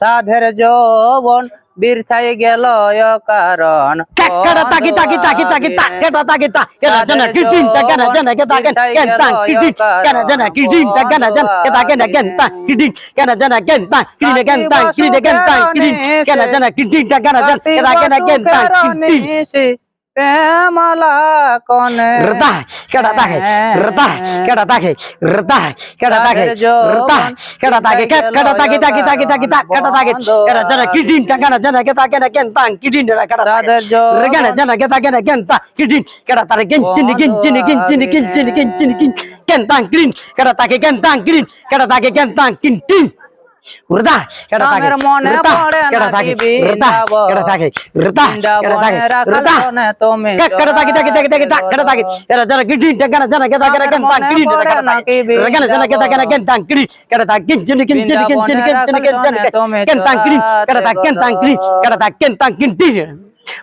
সাধের যৌবন বীরথাই গেল কারণ। কাকাটা তাকি তাকি তাকি তাকি তাকাটা তাকি তা কেনা জানা কি দিন তা কেনা জানা কে তাকেন কেন তা কি দিন কেনা জানা কি দিন তা কেনা জানা কে তাকেন কেন তা কি দিন কেনা জানা কেন তা কি দিন কেন তা কি দিন কেন তা কি प्रेमला कौन रता केड़ा ताके रता केड़ा ताके रता केड़ा ताके रता केड़ा ताके केड़ा ताके ताके ताके ताके ताके केड़ा ताके केड़ा जना किडिन टंगना जना केता केना केंता किडिन जना केड़ा रादर रगना जना केता केना केंता किडिन केड़ा तारे गिनचिन गिनचिन गिनचिन गिनचिन गिनचिन गिन केंता किडिन केड़ा ताके केंता किडिन केड़ा ताके केंता किडिन விரதா கடதாகே ரமோன கடதாகே விரதா கடதாகே விரதா கடதாகே விரதா தோமே கடதாகே தாகே தாகே தாகே கடதாகே ஜர ஜர கிடி டகன ஜன கதா கர கன் தான் கிடி ரகன ஜன கதா கர கன் தான் கிடி கடதா கின் ஜின் கின் ஜின் கின் ஜின் கின் ஜின் கின் ஜின் கன் தான் கிடி கடதா கன் தான் கிடி கடதா கன் தான் கின் டி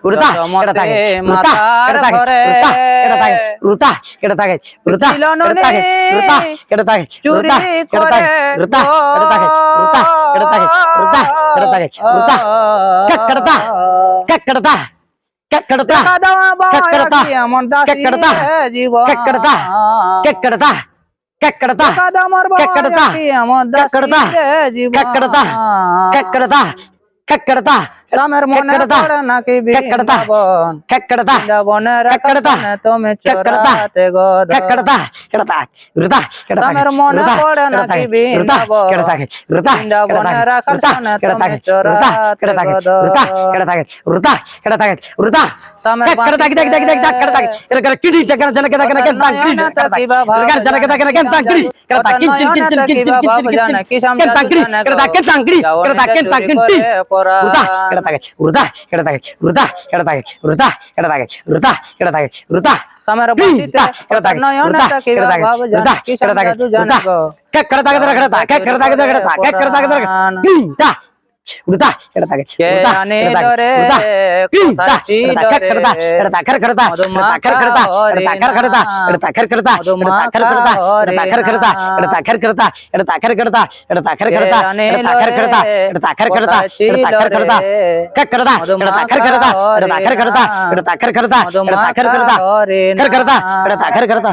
উড়তা এটা থাকে উড়তা এটা থাকে উড়তা এটা থাকে উড়তা এটা থাকে উড়তা এটা থাকে উড়তা এটা থাকে উড়তা এটা থাকে উড়তা এটা থাকে উড়তা এটা থাকে উড়তা ককড়তা ককড়তা ককড়তা ককড়তা ককড়তা ককড়তা ককড়তা कक्कड़ता कक्कड़ता कक्कड़ता कक्कड़ता कक्कड़ता সামের মনে পড়ে নাকি বৃন্দাবন বৃন্দাবনের কাছে তুমি চোরাতে গো সামের মনে পড়ে নাকি বৃন্দাবন বৃন্দাবনের কাছে তুমি চোরাতে গো সামের కింద ಎಡತಾಗಚ್ ವೃತ ಎಡತಾಗಚ್ ವೃತ ಎಡತಾಗಚ್ ವೃತ ಎಡತಾಗಚ್ ವೃತ ಎಡತಾಗಚ್ ವೃತ તમારો પતિત્રા કરતા કરતા કરતા કરતા કરતા કરતા કરતા કરતા કરતા કરતા કરતા કરતા કરતા કરતા કરતા उडता खेळता करता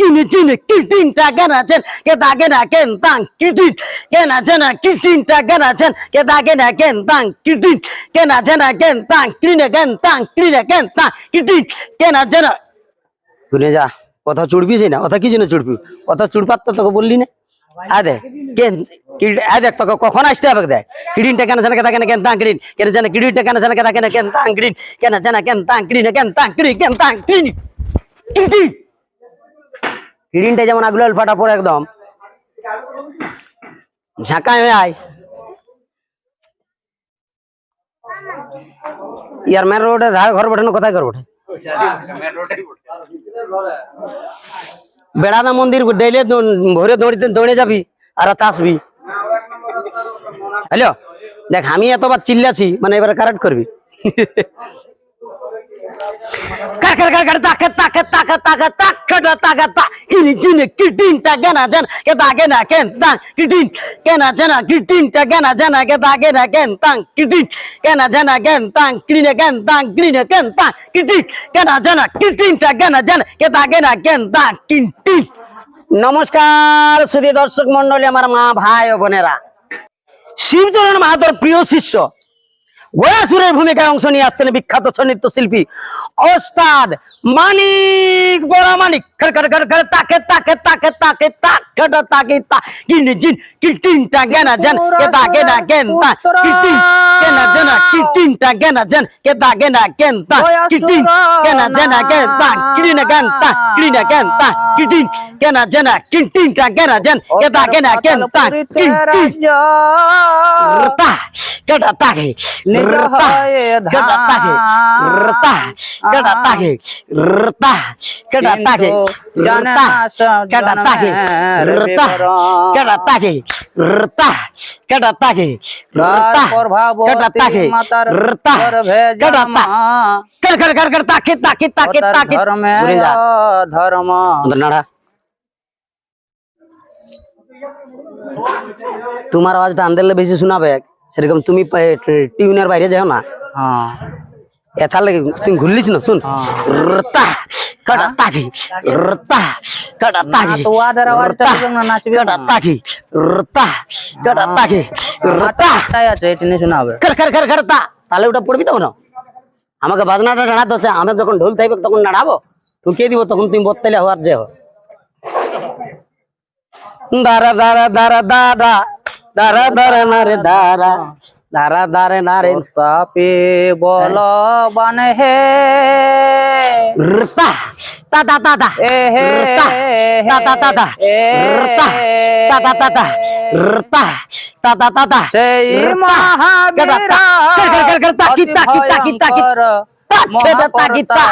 kini chini kitin ta gana chen ke da gana ken tang kitin gana chana kitin ta gana chen ke da gana ken tang kitin gana chana ken tang kine ken tang kine ken tang kitin gana chana শুনে যা কথা চুড়বি সেই না কথা কিছু না চুড়বি কথা চুড়বার তো তোকে বললি না আদে কেন আদে তোকে কখন আসতে হবে দেখ কিডিনটা কেন জানা কেন কেন তাং কিডিন কেন জানা কিডিনটা কেন জানা কেন কেন তাং কিডিন কেন জানা কেন তাং কিডিন কেন তাং কিডিন কেন তাং কিডিন কিডিন কিডিনটা যেমন আগুলাল ফাটা পড়ে একদম। ঝাঁকায় হয়ে আয়। ইয়ার মেন রোডে ধার ঘর বঠানো কোথায় ঘর বঠে বেড়ানা মন্দির, ডেইলে ভোরে দৌড়িতে দৌড়ে যাবি আর রাতে আসবি। হ্যালো? দেখ, আমি এতবার চিল্লাছি মানে এবার কারেক্ট করবি। কার কার কার কার তাকে তাকে তাকে তাকে তাকে তাকে, তা। কিনি চিনি কিটিন টা গেনা জান কে তাকে না কেন তাং। কিটিন কেনা জানা কিটিন টা গেনা জানা, কে তাকে না কেন তাং। কিটিন কেনা জানা কেন তাং। কিনে কেন তাং কিনে কেন তাং। কিটিন কেনা জানা কিটিন টা গেনা জানা, কে তাকে না কেন তাং। কিটিন নমস্কার সুধী দর্শক মন্ডলী আমার মা, ভাই ও বোনেরা। শিবচরণ মাহাতোর প্রিয় শিষ্য গোয়াসুরের ভূমিকায় অংশ নিয়ে আসছেন বিখ্যাত নৃত্য শিল্পী ওস্তাদ manik bola manik. Ker ker ker ker tak ker tak ker tak ker tak ker tak ker tak. Ker tak ker tak kini jin kini ta gena jen kita gena genta kini gena jen. Kini ta gena jen kita gena genta kini gena jen genta kini genta kini genta kini gena jen kini ta. Gena jen kita gena genta ta, rata kada tak ker tak ker tak ker tak ta tak रता कड़ा ताके रता कड़ा ताके रता कड़ा ताके रता कड़ा ताके रता कड़ा ताके रता कड़ा ता कर कर कर कर ताके ताके ताके ताके এতার লাগে তুমি ঘুরলিস না শুন। হ্যাঁ। রতা কাটা তাকি রতা কাটা তাকি তো ওদের আওয়াজটা রতা না নাচবি কাটা তাকি রতা কাটা তাকি রতা। তাই আছে এটি নিয়ে শোনাবে কর কর কর কর তা। তাহলে ওটা পড়বি তো না আমাকে বাজনাটা নাড়াতে হচ্ছে আমি যখন ঢোল থাকবে তখন নাড়াবো? ঢুকিয়ে দিব তখন তুমি বত্তাইলে হওয়ার যে হো দারা দারা দারা দারা দারা দারা দারা দারা ধারাধারে নারে তাপে বল বানে হে। তাতা তাতা হে তাতা তাতা তাতা তাতা সেই কিতা কিতা কিতা কিতা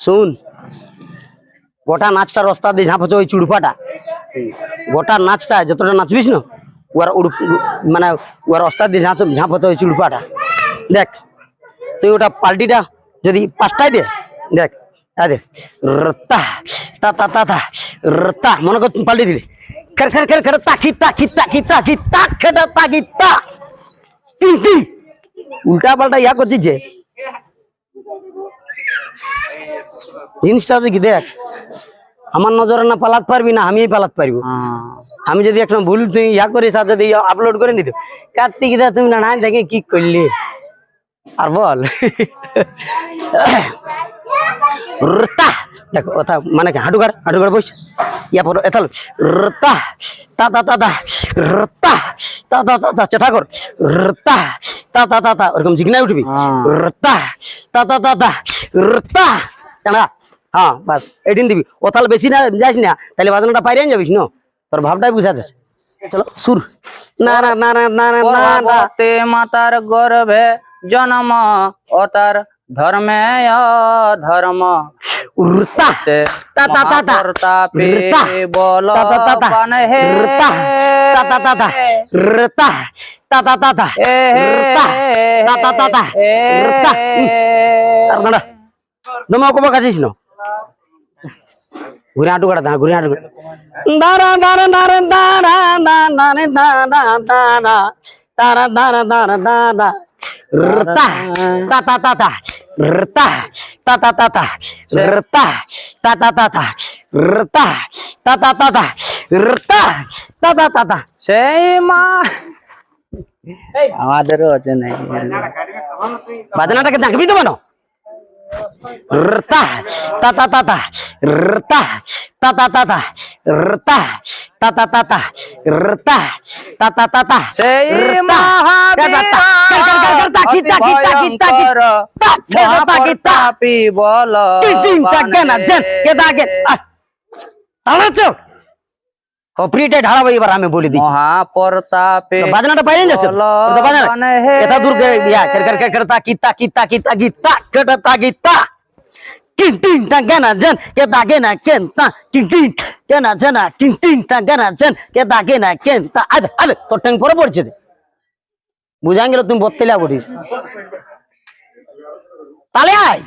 শুন। গোটা নাচটা রাস্তা দিয়ে ঝাঁপছে ওই চুড়পাটা। গোটা নাচটা যতটা নাচবিস না ওর উড় মানে ওর রস্তা দিয়ে ঝাঁপ ঝাঁপছ ওই চুড়পাটা দেখ তুই ওটা পাল্টিটা যদি পাঁচটায় দে দেখ আ দেখ রত্তা তা তা তা তা রত্তা মনে কর তুই পাল্টি দিলে খের খের খের খের তাকি তাকি তাকি তাকি তাক খেটা তাকি তা তিন তিন উল্টা পাল্টা ইয়া করছিস যে জিনিসটা হচ্ছে কি দেখ আমার নজরে না পালাতে পারবি না আমিই পালাতে পারব আমি যদি একটা ভুল তুই ইয়া করিস আর যদি আপলোড করে দিত কার্তিক দা তুমি না দেখে কি করলি আর বল দেখো ওটা মানে কি হাঁটু গাড় হাঁটু গাড় বস ইয়া পর রতা তা তা তা তা তা তা তা তা কর তা তা তা তা ওরকম জিগনায় উঠবি হ্যাঁ। তা তা তা তা হ্যাঁ বাস এটিন দিবি ওথাল বেশি না যাস না তাহলে বাজনাটা পাইরে যাবিস ন তোর ভাবটাই বুঝা যাস চলো সুর না না না না না না না মাতার গর্ভে জন্ম ও তার ধর্মে ধর্ম তোমার কবা কাছিস না ঘুরে আটু কাটা ঘুরে আটু দাঁড়া দাঁড়া দাঁড়া দাঁড়া দাঁড়া দাঁড়া দাঁড়া দাঁড়া দাঁড়া দাঁড়া দাঁড়া রতা তা তা তা তা রতা তা তা তা তা রতা তা তা তা তা রতা তা তা তা Rtah, tata tata, ta tata tata, rtah, tata tata, ta tata tata, kita kita kita kita. kita kita kita, kita, kita kita তাহলে তো কপরিটে ঢালা এবার আমি বলে দিচ্ছি মহাপরতাপে বাজনাটা পাইলেন যাচ্ছে বাজনা এটা দূর গিয়া কেরকার কেরকার ta কিতা কিতা কিতা গিতা কেটা ta গিতা তোর ট্যাং পরে পড়ছে তুমি আয়।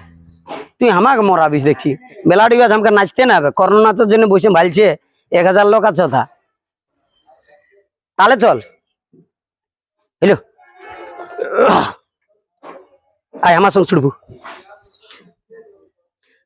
তুই আমাকে মরাবিস দেখছি। মেলাটি গাছ আমাকে নাচতে না হবে। করোনা নাচার জন্য বসে ভালছে। এক হাজার লোক আছে তা তাহলে চল। হ্যালো। আয়, আমার সঙ্গে ছুটবু।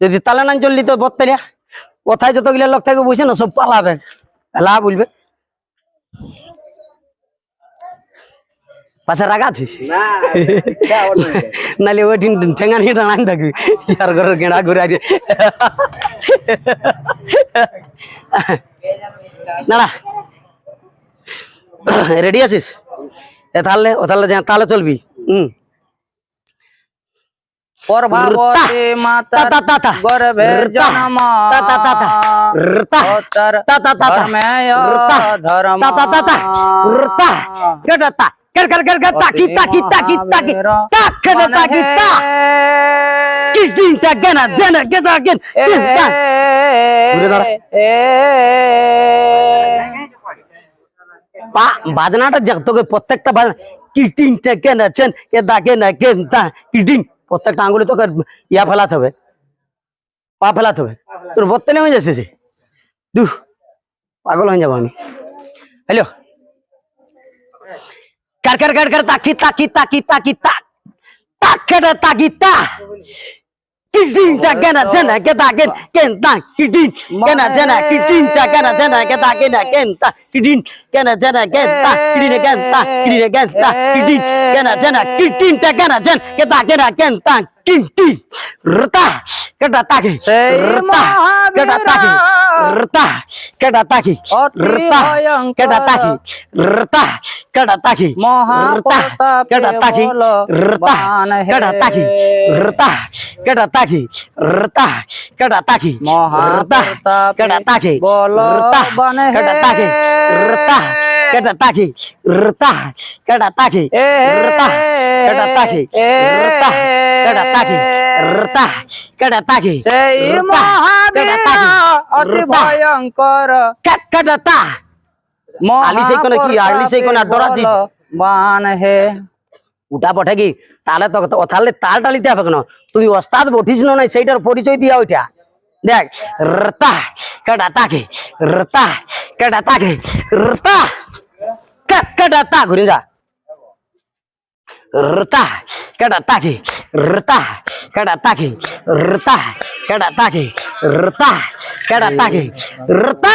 যদি তাহলে না চললি তো বত্তারিয়া কোথায় যতগুলো লোক থাকে বুঝে না সব পালাবে। এলা বলবে। পাশে রাগা নালে ওই দিন ঠেঙ্গা নিয়ে টানাই থাকবি। ইয়ার ঘরের গেঁড়া ঘুরে আছে না রেডি আছিস? এ তাহলে ও তাহলে তাহলে চলবি। হুম। प्रभावती माता बजनाटा जगत प्रत्येक बजना किटिंग गेंदा गेंदा किटिंग প্রত্যেকটা আঙ্গুলে তোকে ইয়া ফেলাতে হবে পা ফেলাতে হবে তোর বত্তলে হয়ে যাচ্ছে সে দু পাগল হয়ে যাবো আমি হ্যালো কার কার কার কার তাকি তাকি তাকি তাকি তাক তাক কেটে তাকি তা কিটিংটা কেন জেনা কে দাগেন কেন তা কিটিং কেন জেনা কিটিংটা কেন জেনা কে দাগেন কেন তা কিটিং কেন জেনা কেন তা কিটিং কেন তা কিটিং কেন তা কিটিং কেন জেনা কিটিংটা কেন জেন কে দাগেন কেন তা কিটিং রতা কেটা তাকি রতা কেটা তাকি রতা কেটা তাকি রতা। কেটা তাকি রতা কেটা তাকি রতা কেটা তাকি রতা। কেটা তাকি রতা কেটা তাকি রতা কেটা তাকি রতা কেটা তাকি রতা কেটা তাকি রতা কেটা তাকি? রতা। কেটা তাকি? এ রতা। কেটা তাকি? এ রতা। কেটা তাকি? রতা। কেটা তাকি? সেই রতা। কেটা মহাবীর তাকি অতি রতা। ভয়ঙ্কর। কেটা তা? আলি সেই কোনে কি? আলি সেই কোনে বান হে। উঠা পঠে কি? তাহলে তো তাহলে তাল টালিতে হবে কেন? তুই ওস্তাদ বঠিস না সেইটার পরিচয় দিয়া ওইটা। দেখ রতা। কেডা তাকে? রতা। কেডা তাকে? রতা। कटा ताघुरी जा. रता कडा ताके रता कडा ताके रता कडा ताके रता कडा ताके रता.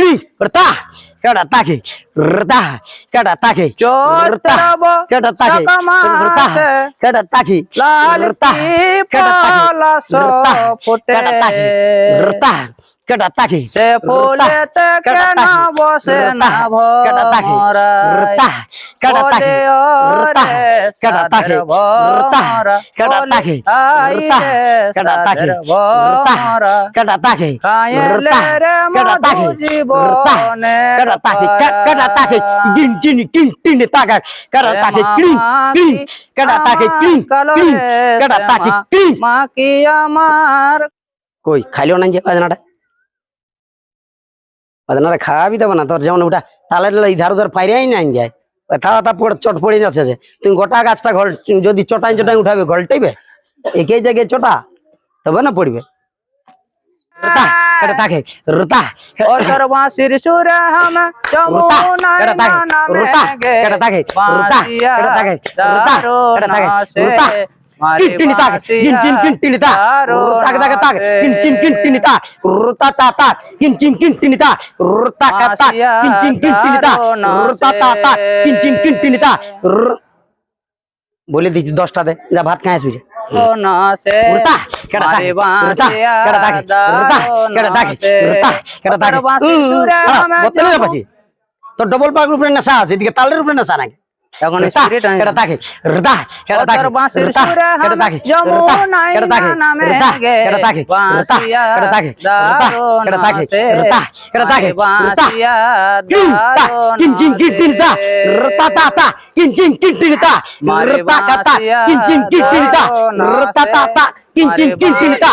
kiri bertah kada tagi bertah kada tagi bertah kada tagi bertah kada tagi bertah kada tagi bertah kada tagi কেডা তাকে? সে ফুলেতে কেন বসে না রতা। কেডা তাকে? রতা। কেডা তাকে? রতা। কেডা তাকে? রতা। কেডা তাকে? কেডা তাকে? কেডা তাকে? কেডা তাকে? কেডা তাকে? গিন গিন গিন টিন তাকে? কেডা তাকে? ক্লিন ক্লিন কেডা তাকে? ক্লিন মা কি আমার। কই খাইলেও নাই যে বাজনাটা? বাজনাটা খাওয়াবি দেবো না। তোর যেমন ওটা তাহলে এই ধার উধার পাইরাই নাই যায়। চট পড়ে যাচ্ছে যে। তুমি গোটা গাছটা ঘল যদি চটাই চটাই উঠাবে ঘলটাইবে একই জায়গায় চটা তবে না পড়বে। রতা এটা তাকে রতা। ও তোর হাম যমুনায় নামে রুতা, এটা তাকে, রুতা, এটা তাকে, রুতা, এটা তাকে, রুতা, আসে, মারি টিন টিনি তাক কিন কিন কিন টিনি তা তাক তাক তাক কিন কিন কিন টিনি তা রুতা তা তা কিন কিন কিন টিনি তা রুতা কা তা কিন কিন কিন টিনি তা রুতা তা তা কিন কিন কিন টিনি তা বলে দিচ্ছি দশটা দে যা ভাত খাই আসবি না সে উড়তা কেডা মারে তাকে কেডা তাকে উড়তা কেডা তাকে দাও কেডা তাকে তোর বতলে ডবল পাগের উপরে নেশা আছে এদিকে তালের উপরে নেশা নাকি এখন স্পিরিট আনি এটা তাকে রদা এটা তাকে বাঁশির সুরে হাম যমুনাই নামে গে এটা তাকে এটা তাকে এটা তাকে এটা তাকে বাঁশিয়া কিন কিন কিন কিন তা রতা তা তা কিন কিন কিন কিন তা রতা তা কিন কিন কিন কিন তা রতা তা তা किंचिन किंटिनका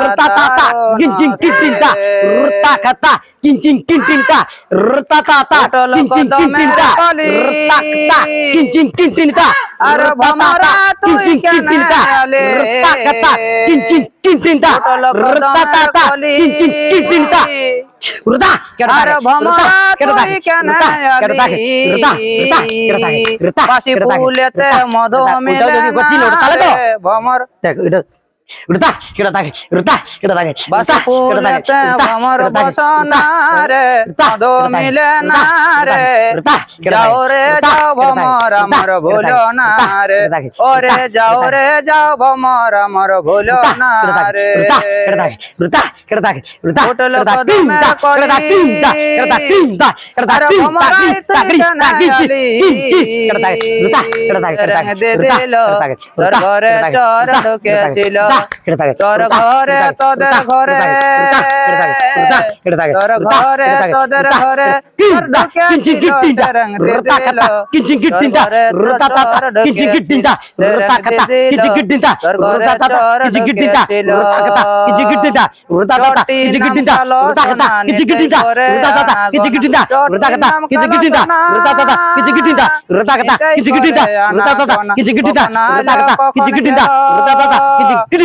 रताताता किंचिन किंटिनका रताखता किंचिन किंटिनका रताताता किंचिन किंटिनका रताखता किंचिन किंटिनका रताताता किंचिन किंटिनका रताखता किंचिन किंटिनका रताताता किंचिन किंटिनका रता रता रता रता रता रता উড়তা কেটা থাকে উড়তা কেটা থাকে বাসা কেটা থাকে আমার বসনা রে আদো মিলে না রে যাও রে যাও ভমর আমার ভুলো না রে ওরে যাও রে যাও ভমর আমার ভুলো না রে উড়তা কেটা থাকে উড়তা কেটা থাকে উড়তা হোটেল কদমে কোলি কেটা থাকে কেটা থাকে কেটা থাকে কেটা থাকে কেটা থাকে উড়তা কেটা থাকে কেটা থাকে কেটা থাকে ঘরে চর ঢুকেছিল রতা, কেডা তাকে? তোর রতা, ঘরে কেডা তাকে? তোদের রতা, ঘরে রতা, কেডা তাকে? রতা, কেডা তাকে? তোর রতা, ঘরে কেডা তাকে? তোদের রতা, ঘরে তিনটা, তোর কিঞ্চিন ঢুকেছিল, কিট্টিনটা, সে রং দে রতা দিল। কাতা, কিঞ্চিন কিট্টিনটা, তোর ঘরে রতা তাতা, চোর কিঞ্চিন কিট্টিনটা, ঢুকেছিল, সে রতা রং কাতা, দে দিল। কিঞ্চিন কিট্টিনটা, তোর ঘরে রতা তাতা, চোর কিঞ্চিন কিট্টিনটা, ঢুকেছিল। রতা কাতা, কিঞ্চিন কিট্টিনটা, রতা তাতা, চটি কিঞ্চিন নাম কিট্টিনটা, কালো রতা কাতা, সোনা কিঞ্চিন নিতে কিট্টিনটা, করে রতা তাতা, আনা কিঞ্চিন কিট্টিনটা, চটি রতা কাতা, নাম কিঞ্চিন কালো কিট্টিনটা, সোনা রতা তাতা, কিঞ্চিন কিট্টিনটা, রতা কাতা, নিতেই কিঞ্চিন কিট্টিনটা, করে আনা রতা তাতা, সোনা। কিঞ্চিন কিট্টিনটা, কখন রতা আলো, কাতা, কখন কিঞ্চিন কিট্টিনটা, গেল। রতা তাতা, কিঞ্চিন কিট্টিনটা,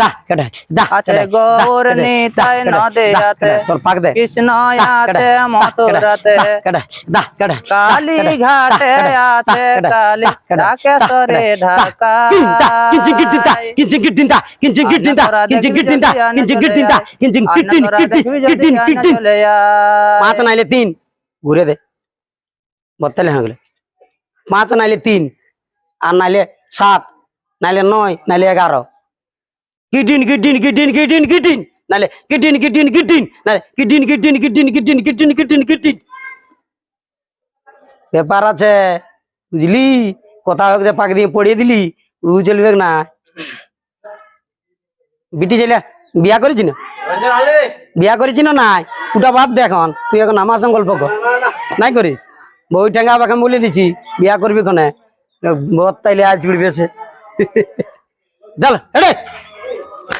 দা কেটে দা আছে গৌর নিতায় নদে রাতে তোর পাক দে কৃষ্ণ আছে মথুরাতে কেটে দা কেটে কালী ঘাটে আছে কালী ডাকে সরে ঢাকা কিঞ্চিং কিটিন্তা কিঞ্চিং কিটিন্তা কিঞ্চিং পাঁচ নাইলে তিন ঘুরে দে বত্তালে হয়ে পাঁচ নাইলে তিন আর নাইলে সাত নাইলে নয় নাইলে এগারো কিটিন কিটিন কিটিন কিটিন কিটিন নাইলে কিটিন কিটিন কিটিন নাইলে কিটিন কিটিন কিটিন কিটিন কিটিন কিটিন কিটিন ব্যাপার আছে বুঝলি কথা হোক যে পাক দিয়ে পড়িয়ে দিলি উ চলবে না বিটি ছেলে বিয়া করেছি না বিয়া করেছি না নাই ওটা বাদ দে এখন তুই এখন আমার সঙ্গে গল্প কর নাই করিস বই ঠেঙ্গা বাকে বলে দিছি বিয়া করবি কোনে বত তাইলে আজ জুড়বে সে চল এড়ে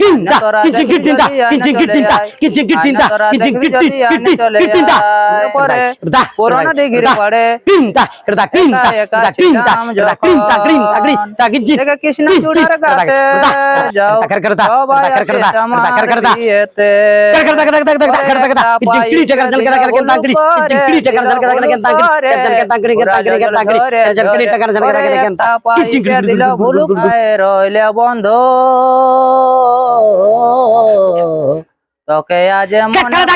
ginda kincing gidinda kincing gidinda kincing gidinda kincing gidinda kincing deka krishna chudar kase jao kar kerda kar kerda kar kerda kar kerda kar kerda kar kerda kar kerda kincing gidinda kar kerda kar kerda kincing gidinda kar kerda kar kerda kincing gidinda kar kerda kar kerda kincing gidinda kar kerda kar kerda kincing gidinda kar kerda kar kerda kincing gidinda kar kerda kar kerda kincing gidinda kar kerda kar kerda kincing gidinda kar kerda kar kerda kincing gidinda kar kerda kar kerda kincing gidinda kar kerda kar kerda kincing gidinda kar kerda kar kerda kincing gidinda kar kerda kar kerda kincing gidinda kar kerda kar kerda kincing gidinda kar kerda kar kerda kincing gidinda kar kerda kar kerda kincing gidinda kar kerda kar kerda kincing gidinda kar kerda kar Oke aja mau. Karena আজ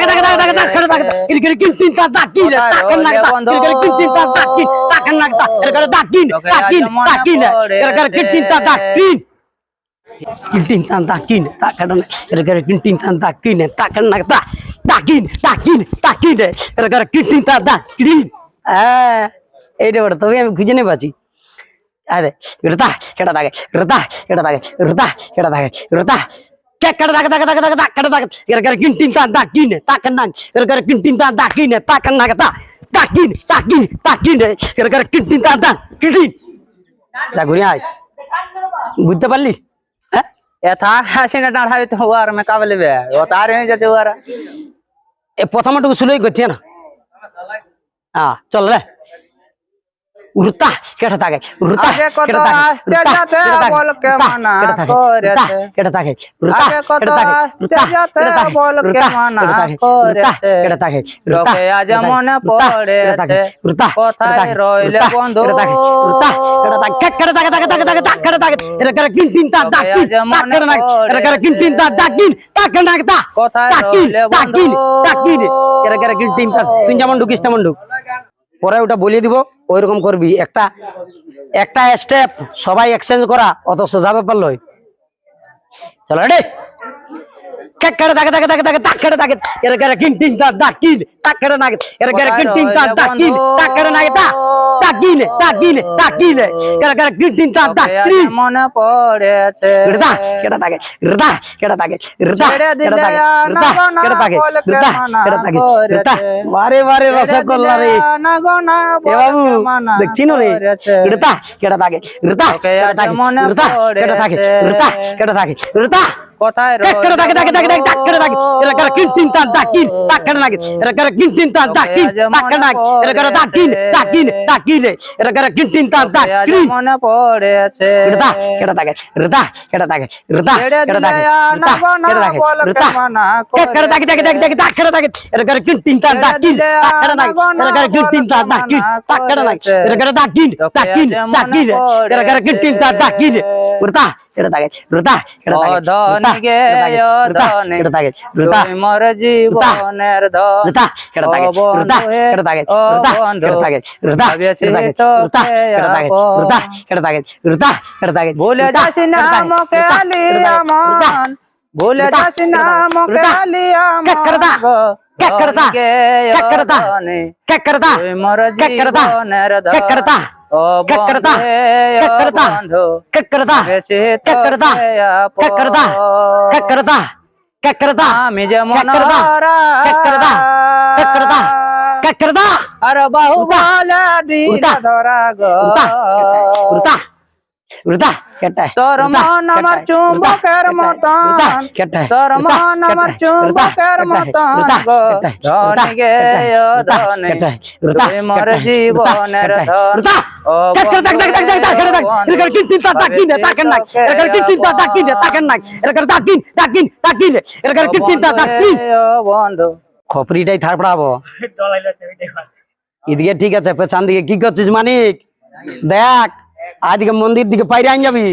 kintin kita takin tak kita gara-gara kintin tan takin tak kena tak takin takin takin gara-gara kintin kita takin eh kita ওটা তবে kita খুঁজে নেবাছি ಅದೇ ಇರುತ್ತ ಕೆಡದಾಗ ಇರುತ್ತ ಕೆಡದಾಗ ಇರುತ್ತ ಕೆಡದಾಗ ಇರುತ್ತ ಗಿಂಟಿಂತ ದಾಕಿನೆ ತಾಕನ್ನಾಗ ಇರಗರ ಗಿಂಟಿಂತ ದಾಕಿನೆ ತಾಕನ್ನಾಗತ್ತ ತಾಕಿನ್ ತಾಕಿನ್ ತಾಕಿನೆ ಇರಗರ ಗಿಂಟಿಂತ ದಾಕಿಡಿ दागुरी आज बुद्धपल्ली यथा ऐसे ना डाढ़ा तो हुआ मैं का बोले बे बता रहे हैं जैसे हुआ ए प्रथम टुक सुलोई गथिया ना हाँ चल रे উড়তা, মানা কেটে থাকে, করেছে। উড়তা, কেটে থাকে, উড়তা, লোকে আজ কেটে থাকে, মনে উড়তা, কেটে থাকে, পড়েছে, উড়তা, কোথায় কেটে থাকে, রইলে উড়তা, বন্ধু? কেটে থাকে, উড়তা, কেটে থাকে, কেটে থাকে, থাকে, থাকে, থাকে, থাকে, কেটে থাকে, এটা করে কিন তিন তার দাগ কিন, লোকে আজ তাক মনে কেটে থাকে, এটা করে কিন তিন তার দাগ কিন, তাক কেটে থাকে, তা, কোথায় রইলে তাক কিন, বন্ধু? তাক কিন, এটা করে কিন তিন তার, তুই যেমন ঢুকিস তেমন ঢুক পরে ওটা বলিয়ে দিব, ওইরকম করবি। একটা একটা স্টেপ সবাই এক্সচেঞ্জ করা অত সোজা ব্যাপার লয়। চলো রে কেক কেটে থাকে থাকে থাকে থাকে তাক কেটে থাকে এর কেটে কিন তিন তার দাগ কিন তাক কেটে নাগে এর কেটে কিন তিন তার দাগ কিন তাক কেটে নাগে তা তাক কিন তাক কিন তাক কিন কেটে কেটে কিন তিন তার দাগ লোকে আজ কিন মনে পড়েছে দিলে থাকে আর ঋদা না গো কেটে না থাকে বলকে ঋদা মানা কেটে থাকে ঋদা করেছে। বারে বারে রসগোল্লা রে এ বাবু বলকে মানা দেখছি না রে থাকে ঋতা তোকে মনে থাকে থাকে তাক দাগ কিন তাক দাগ কিন তাক কেটে কিন মনে পড়েছে। ঋতা কেটে থাকে ঋতা কেটে থাকে ঋতা ছেড়ে কেটে দিলে থাকে আর ঋতা না গো না কেটে থাকে বলকে ঋতা মানা কেটে থাকে থাকে থাকে থাকে তাক কেটে থাকে এরা করে কিন তিন তার দাগ কিন দিলে তাক কেটে আর থাকে না গো না এরা করে কিন তিন তার দাগ কিন বলকে তাক কেটে থাকে করেছে। এরা করে দাগ কিন দাগ কিন দাগ কিন এরা করে কিন তিন তার দাগ কিন ঋতা কেটে থাকে ঋতা কেটে থাকে অধনি গে অধনি কেটে থাকে ঋতা তুই মোর জীবনের ধন ঋতা কেটে থাকে ও বন্ধু ঋতা হে, কেটে থাকে ও ঋতা বন্ধু, কেটে থাকে ঋতা ভাবিয়েছি কেটে থাকে তোকে ঋতা কেটে থাকে আপন। ঋতা কেটে থাকে ঋতা কেটে থাকে ভুলে ঋতা যাস না কেটে থাকে, মোকে ঋতা আলি কেটে থাকে, ঋতা আমান ভুলে ঋতা যাস না কেটে থাকে, মোকে ঋতা আলি কেক করতা, আমান গো, কেক করতা, ধনী গে কেক করতা, অধনি, কেক করতা ककरदा ककरदा ककरदा ककरदा ककरदा ककरदा ककरदा ककरदा ककरदा ककरदा अरे बाहुबल তোর মন আমার চুম্বকের মতন। তোর মন আমার চুম্বকের মতন। গো গে ও তুই মোর জীবনের ধন। খপরিটাই থার পড়াবো। এদিকে ঠিক আছে পেছান দিকে কি করছিস মানিক? দেখ। আজকে মন্দির দিকে পাইরে আন যাবি।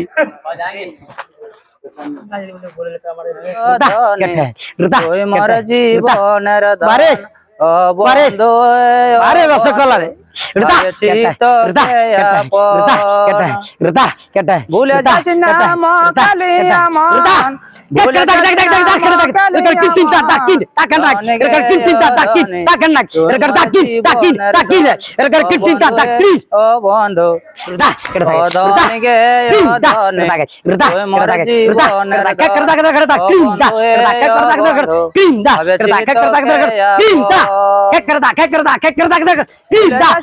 জীবনের আরে রসগোল্লা রে करदा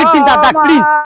15 that, that, 15.